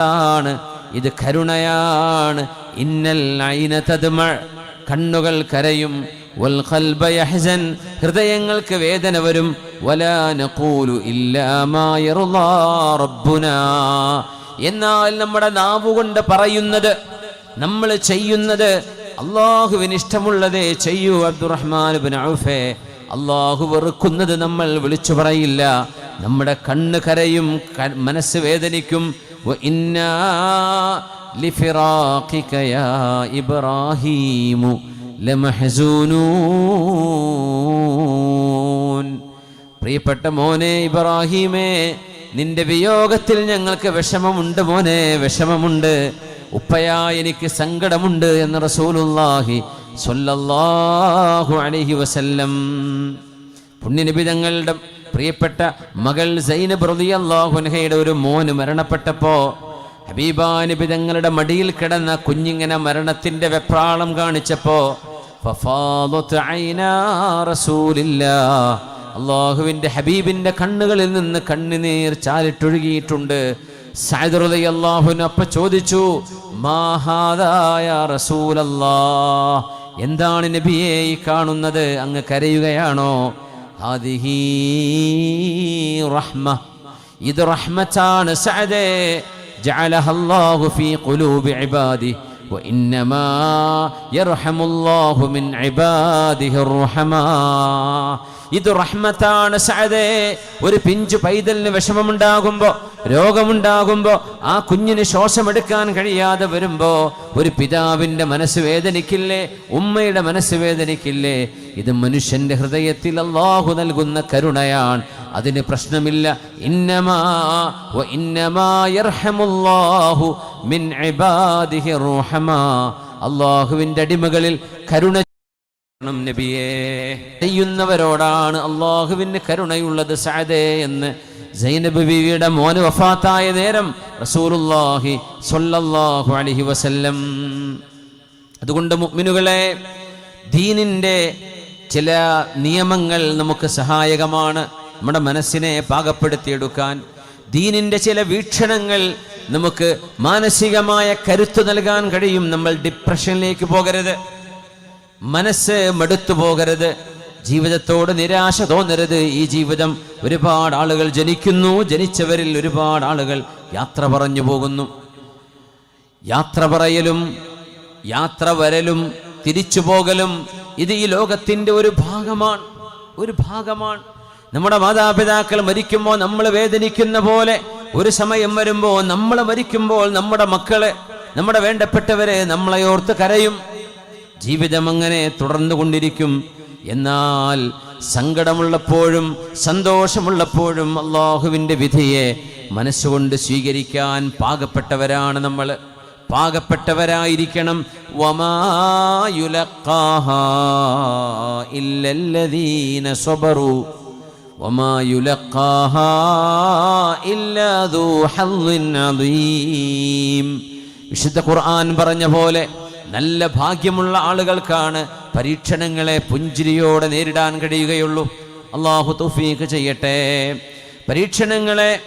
ആണ്. ഇത് കരുണയാണ്. ഇന്നൽ കണ്ണുകൾ കരയും. ഹൃദയങ്ങൾക്ക് വേദന വരും. എന്നാൽ നമ്മുടെ നാവുകൊണ്ട് പറയുന്നത് നമ്മൾ ചെയ്യുന്നത് അള്ളാഹുവിന് ഇഷ്ടമുള്ളതേ ചെയ്യൂ അബ്ദുറഹ്മാൻ അള്ളാഹു വെറുക്കുന്നത് നമ്മൾ വിളിച്ചു പറയില്ല. നമ്മുടെ കണ്ണ് കരയും മനസ്സ് വേദനിക്കും. وإنا لفراقك يا إبراهيم لمحزونون പ്രിയപ്പെട്ട മോനെ ഇബ്രാഹീമേ നിന്റെ വിയോഗത്തിൽ ഞങ്ങൾക്ക് വിഷമമുണ്ട് മോനെ വിഷമമുണ്ട് ഉപ്പയാ എനിക്ക് സങ്കടമുണ്ട് എന്ന് റസൂലുള്ളാഹി സ്വല്ലല്ലാഹു അലൈഹി വസല്ലം പുണ്യനബി തങ്ങളുടെ പ്രിയപ്പെട്ട മകൾ സൈനബ് ഒരു മോന് മരണപ്പെട്ടപ്പോ ഹബീബാനുബിതങ്ങളുടെ നബി തങ്ങളുടെ മടിയിൽ കിടന്ന കുഞ്ഞിങ്ങനെ മരണത്തിന്റെ വെപ്രാളം കാണിച്ചപ്പോ. അള്ളാഹുവിന്റെ ഹബീബിന്റെ കണ്ണുകളിൽ നിന്ന് കണ്ണുനീർ ചാലിട്ടൊഴുകിയിട്ടുണ്ട്. അപ്പ ചോദിച്ചു മാഹാദായ എന്താണ് നബിയെ ഈ കാണുന്നത്? അങ്ങ് കരയുകയാണോ? ഹാദിഹി റഹ്മ ഇത് റഹ്മത്താണ് സഅദേ ജഅലഹ അല്ലാഹു ഫീ ഖുലൂബി ഇബാദി وإنما يرحم الله من عباده الرحماء ഇത് റഹ്മത്താണ് സഅദേ. ഒരു പിഞ്ചു പൈതലിന് വിഷമമുണ്ടാകുമ്പോ രോഗമുണ്ടാകുമ്പോ ആ കുഞ്ഞിന് ശ്വാസമെടുക്കാൻ കഴിയാതെ വരുമ്പോ ഒരു പിതാവിന്റെ മനസ്സ് വേദനിക്കില്ലേ? ഉമ്മയുടെ മനസ്സ് വേദനിക്കില്ലേ? ഇത് മനുഷ്യന്റെ ഹൃദയത്തിൽ അള്ളാഹു നൽകുന്ന കരുണയാണ്. അതിന് പ്രശ്നമില്ല. ഇന്നമാ വ ഇന്നമാ യർഹമുല്ലാഹു മിൻ അള്ളാഹുവിന്റെ അടിമകളിൽ കരുണ നബിയെ. ചെയ്യുന്നവരോടാണ് അള്ളാഹുവിന് കരുണയുള്ളത് സാദേ എന്ന് സൈനബ് ബിവിയുടെ മോന് വഫാത്തായ നേരം റസൂലുള്ളാഹി സൊല്ലാഹു അലഹി വസല്ലം. അതുകൊണ്ട് മുഅ്മിനുകളെ ദീനിന്റെ ചില നിയമങ്ങൾ നമുക്ക് സഹായകമാണ്. നമ്മുടെ മനസ്സിനെ പാകപ്പെടുത്തിയെടുക്കാൻ ദീനിന്റെ ചില വീക്ഷണങ്ങൾ നമുക്ക് മാനസികമായ കരുത്തു നൽകാൻ കഴിയും. നമ്മൾ ഡിപ്രഷനിലേക്ക് പോകരുത്. മനസ്സ് മടുത്തു പോകരുത്. ജീവിതത്തോട് നിരാശ തോന്നരുത്. ഈ ജീവിതം ഒരുപാട് ആളുകൾ ജനിക്കുന്നു. ജനിച്ചവരിൽ ഒരുപാട് ആളുകൾ യാത്ര പറഞ്ഞു പോകുന്നു. യാത്ര പറയലും യാത്ര വരലും തിരിച്ചു പോകലും ഇത് ഈ ലോകത്തിന്റെ ഒരു ഭാഗമാണ്. ഒരു ഭാഗമാണ്. നമ്മുടെ മാതാപിതാക്കൾ മരിക്കുമ്പോൾ നമ്മൾ വേദനിക്കുന്ന പോലെ ഒരു സമയം വരുമ്പോൾ നമ്മൾ മരിക്കുമ്പോൾ നമ്മുടെ മക്കളെ നമ്മുടെ വേണ്ടപ്പെട്ടവരെ നമ്മളെ ഓർത്ത് കരയും. ജീവിതം അങ്ങനെ തുടർന്നു കൊണ്ടിരിക്കും എന്നാൽ സങ്കടമുള്ളപ്പോഴും സന്തോഷമുള്ളപ്പോഴും അള്ളാഹുവിന്റെ വിധിയെ മനസ്സുകൊണ്ട് സ്വീകരിക്കാൻ പാകപ്പെട്ടവരാണ് നമ്മൾ. പാകപ്പെട്ടവരായിരിക്കണം. വിശുദ്ധ ഖുർആൻ പറഞ്ഞ പോലെ നല്ല ഭാഗ്യമുള്ള ആളുകൾക്കാണ് പരീക്ഷണങ്ങളെ പുഞ്ചിരിയോടെ നേരിടാൻ കഴിയുകയുള്ളൂ. അള്ളാഹു തുഫീഖ് ചെയ്യട്ടെ. പരീക്ഷണങ്ങളെ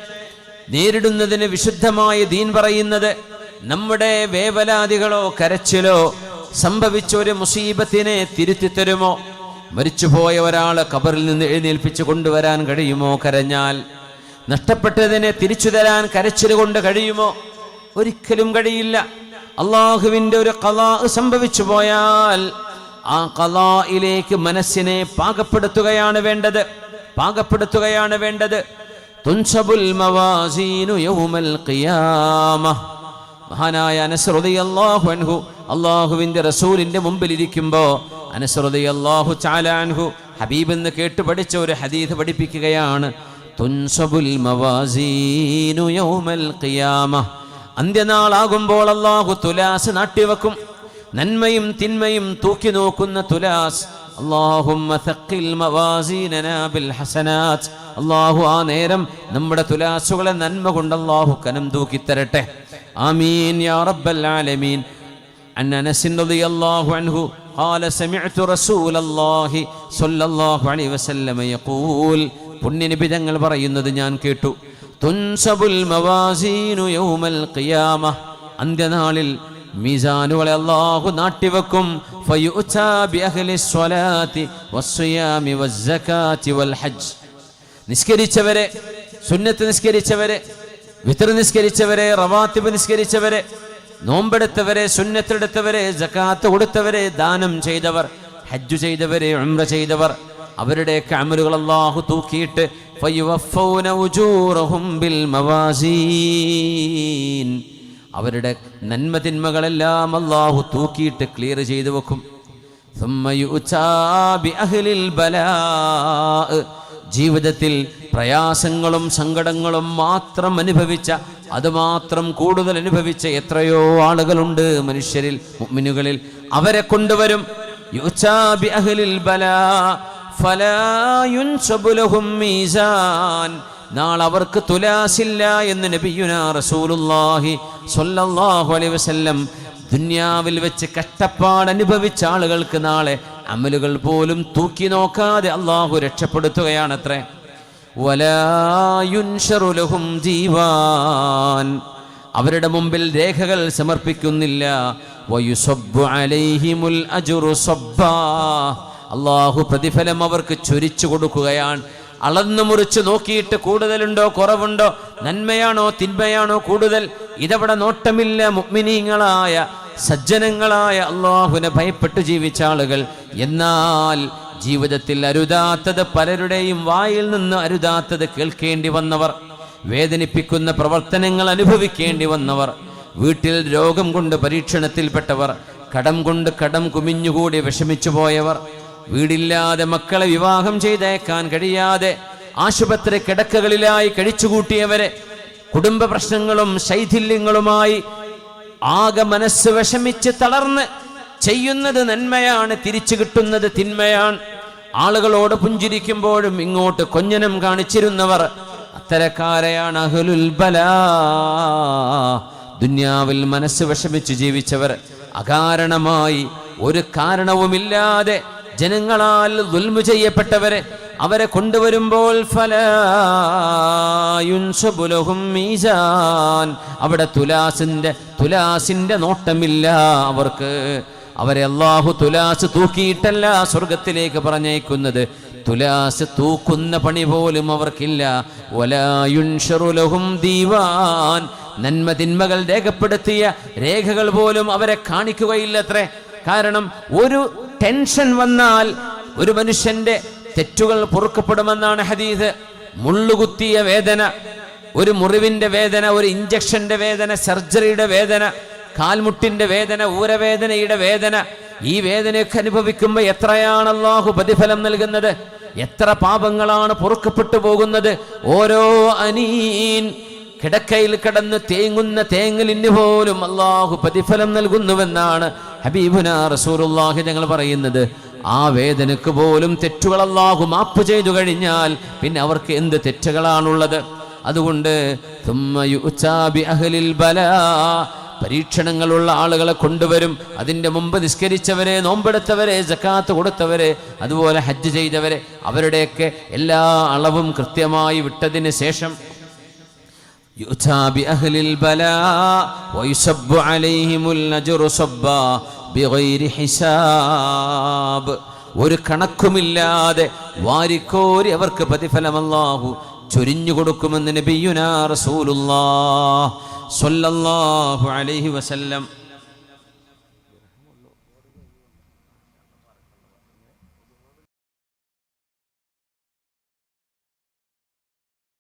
നേരിടുന്നതിന് വിശുദ്ധമായ ദീൻ പറയുന്നത് നമ്മുടെ വേവലാതികളോ കരച്ചിലോ സംഭവിച്ച ഒരു മുസീബത്തിനെ തിരുത്തി തരുമോ? മരിച്ചുപോയ ഒരാളെ കബറിൽ നിന്ന് എഴുന്നേൽപ്പിച്ചു കൊണ്ടുവരാൻ കഴിയുമോ? കരഞ്ഞാൽ നഷ്ടപ്പെട്ടതിനെ തിരിച്ചു തരാൻ കരച്ചിലുകൊണ്ട് കഴിയുമോ? ഒരിക്കലും കഴിയില്ല. അള്ളാഹുവിന്റെ ഒരു കലാ സംഭവിച്ചു പോയാൽ ആ കലായിലേക്ക് മനസ്സിനെ പാകപ്പെടുത്തുകയാണ് വേണ്ടത്. പാകപ്പെടുത്തുകയാണ് വേണ്ടത്. തുൻസബുൽ മവാസീനു യൗമൽ ഖിയാമ. മഹാനായ അനസ്രുതി അള്ളാഹു അൻഹു അള്ളാഹുവിന്റെ റസൂലിന്റെ മുമ്പിൽ ഇരിക്കുമ്പോൾ അനസ്രുതി അള്ളാഹു ചാലാൻഹു ഹബീബ് എന്ന് കേട്ട് പഠിച്ച ഒരു ഹദീദ് പഠിപ്പിക്കുകയാണ്. തുൻസബുൽ മവാസീനു യൗമൽ ഖിയാമ. അന്ത്യനാളാകുമ്പോൾ അള്ളാഹു തുലാസ് നാട്ടിവെക്കും നന്മയും തിന്മയും തൂക്കി നോക്കുന്ന തുലാസ് اللهم ثقل موازيننا بالحسنات അള്ളാഹു ആ നേരം നമ്മുടെ തുലാസുകളെ നന്മ കൊണ്ട് അള്ളാഹു കനം തൂക്കി തരട്ടെ ആമീൻ യാ റബ്ബൽ ആലമീൻ عن انس رضي الله عنه قال سمعت رسول الله صلى الله عليه وسلم يقول പുണ്യനിബി തങ്ങൾ പറയുന്നത് ഞാൻ കേട്ടു തുൻസബുൽ മവാസീനു യൗമൽ ഖിയാമ. അന്ത്യനാളിൽ മീസാനുകളെ അല്ലാഹു നാട്ടിവെക്കും. നിസ്കരിച്ചവരെ സുന്നത്ത് നിസ്കരിച്ചവരെ വിത്തർ നിസ്കരിച്ചവരെ റവാത്തിബ് നിസ്കരിച്ചവരെ നോമ്പെടുത്തവരെ സുന്നത്തെടുത്തവരെ ജക്കാത്ത് കൊടുത്തവരെ ദാനം ചെയ്തവർ ഹജ്ജ് ചെയ്തവരെ ഉംറ ചെയ്തവർ അവരുടെയൊക്കെ അമലുകൾ അള്ളാഹു തൂക്കിയിട്ട് അവരുടെ നന്മതിന്മകളെല്ലാം അള്ളാഹു തൂക്കിയിട്ട് ക്ലിയർ ചെയ്തു വെക്കും. ജീവിതത്തിൽ പ്രയാസങ്ങളും സങ്കടങ്ങളും മാത്രം അനുഭവിച്ച അതുമാത്രം കൂടുതൽ അനുഭവിച്ച എത്രയോ ആളുകളുണ്ട് മനുഷ്യരിൽ മുമ്മിനുകളിൽ അവരെ കൊണ്ടുവരും. അഹ്ലിൽ ബലാ. ഫലാ യുൻസബു മീസാൻ. നാളെ അവർക്ക് തുലാസില്ല എന്ന് നബിയുന സ്വല്ലല്ലാഹു അലൈഹി വസല്ലം ദുന്യാവിൽ വെച്ച് കഷ്ടപ്പാട് അനുഭവിച്ച ആളുകൾക്ക് നാളെ അമലുകൾ പോലും തൂക്കി നോക്കാതെ അള്ളാഹു രക്ഷപ്പെടുത്തുകയാണത്രേ. വലായുൻഷറുലഹും ജീവാൻ. അവരുടെ മുമ്പിൽ രേഖകൾ സമർപ്പിക്കുന്നില്ല. വയുസബ്ബു അലൈഹിമുൽ അജുറു സബ്ബാ. അള്ളാഹു പ്രതിഫലം അവർക്ക് ചൊരിച്ചു കൊടുക്കുകയാണ്. അളന്നു മുറിച്ച് നോക്കിയിട്ട് കൂടുതലുണ്ടോ കുറവുണ്ടോ നന്മയാണോ തിന്മയാണോ കൂടുതൽ? ഇതവിടെ നോട്ടമില്ല മുഗ്മിനീങ്ങളായ സജ്ജനങ്ങളായ അള്ളാഹുവിനെ ഭയപ്പെട്ട് ജീവിച്ച ആളുകൾ. എന്നാൽ ജീവിതത്തിൽ അരുതാത്തത് പലരുടെയും വായിൽ നിന്ന് അരുതാത്തത് കേൾക്കേണ്ടി വന്നവർ വേദനിപ്പിക്കുന്ന പ്രവർത്തനങ്ങൾ അനുഭവിക്കേണ്ടി വന്നവർ വീട്ടിൽ രോഗം കൊണ്ട് പരീക്ഷണത്തിൽപ്പെട്ടവർ കടം കൊണ്ട് കടം കുമിഞ്ഞുകൂടി വിഷമിച്ചു പോയവർ വീടില്ലാതെ മക്കളെ വിവാഹം ചെയ്തേക്കാൻ കഴിയാതെ ആശുപത്രി കിടക്കകളിലായി കഴിച്ചുകൂട്ടിയവരെ കുടുംബ പ്രശ്നങ്ങളും ശൈഥില്യങ്ങളുമായി ആകെ മനസ്സ് വിഷമിച്ച് തളർന്ന് ചെയ്യുന്നത് നന്മയാണ് തിരിച്ചു കിട്ടുന്നത് തിന്മയാണ്. ആളുകളോട് പുഞ്ചിരിക്കുമ്പോഴും ഇങ്ങോട്ട് കൊഞ്ഞനം കാണിച്ചിരുന്നവർ അത്തരക്കാരെയാണ് അഹ്ലുൽ ബലാ. ദുന്യാവിൽ മനസ്സ് വിഷമിച്ച് ജീവിച്ചവർ അകാരണമായി ഒരു കാരണവുമില്ലാതെ ജനങ്ങളാൽ ദുൽമു ചെയ്യപ്പെട്ടവരെ അവരെ കൊണ്ടുവരുമ്പോൾ ഫലായുൻസബുലഹും അവിടെ തുലാസിന്റെ തുലാസിന്റെ നോട്ടമില്ല അവർക്ക്. അവരെ അള്ളാഹു തുലാസ് തൂക്കിയിട്ടല്ല സ്വർഗത്തിലേക്ക് പറഞ്ഞേക്കുന്നത് തുലാസ് തൂക്കുന്ന പണി പോലും അവർക്കില്ല. ഒലായുൻഷറുലഹും ദീവാൻ. നന്മ തിന്മകൾ രേഖപ്പെടുത്തിയ രേഖകൾ പോലും അവരെ കാണിക്കുകയില്ലത്രേ. കാരണം ഒരു ടെൻഷൻ വന്നാൽ ഒരു മനുഷ്യന്റെ തെറ്റുകൾ പൊറുക്കപ്പെടുമെന്നാണ് ഹദീസ്. മുള്ളുകുത്തിയ വേദന ഒരു മുറിവിന്റെ വേദന ഒരു ഇഞ്ചക്ഷന്റെ വേദന സർജറിയുടെ വേദന കാൽമുട്ടിന്റെ വേദന ഊരവേദനയുടെ വേദന ഈ വേദനയൊക്കെ അനുഭവിക്കുമ്പോൾ എത്രയാണ് അള്ളാഹു പ്രതിഫലം നൽകുന്നത്? എത്ര പാപങ്ങളാണ് പൊറുക്കപ്പെട്ടു പോകുന്നത്? ഓരോ അനീൻ കിടക്കയിൽ കിടന്ന് തേങ്ങുന്ന തേങ്ങലിന് പോലും അള്ളാഹു പ്രതിഫലം നൽകുന്നുവെന്നാണ് ഹബീബുന റസൂലുള്ളാഹി ഞങ്ങൾ പറയുന്നത് ആ വേദനക്ക് പോലും തെറ്റുകൾ അല്ലാഹു മാപ്പ് ചെയ്തു കഴിഞ്ഞാൽ പിന്നെ അവർക്ക് എന്ത് തെറ്റുകളാണുള്ളത്? അതുകൊണ്ട് പരീക്ഷണങ്ങളുള്ള ആളുകളെ കൊണ്ടുവരും. അതിന്റെ മുമ്പ് നിസ്കരിച്ചവരെ നോമ്പെടുത്തവരെ ജക്കാത്ത് കൊടുത്തവരെ അതുപോലെ ഹജ്ജ് ചെയ്തവരെ അവരുടെയൊക്കെ എല്ലാ അളവും കൃത്യമായി വിട്ടതിന് ശേഷം يؤتى بأهل البلاء ويسب عليهم الأجر صبا بغير حساب ഒരു കണക്കുമില്ലാതെ വാരിക്കോരി അവർക്ക് പ്രതിഫലം അല്ലാഹു ചൊരിഞ്ഞു കൊടുക്കുമെന്ന് നബിയുനാ റസൂലുള്ളാഹ് സ്വല്ലല്ലാഹു അലൈഹി വസല്ലം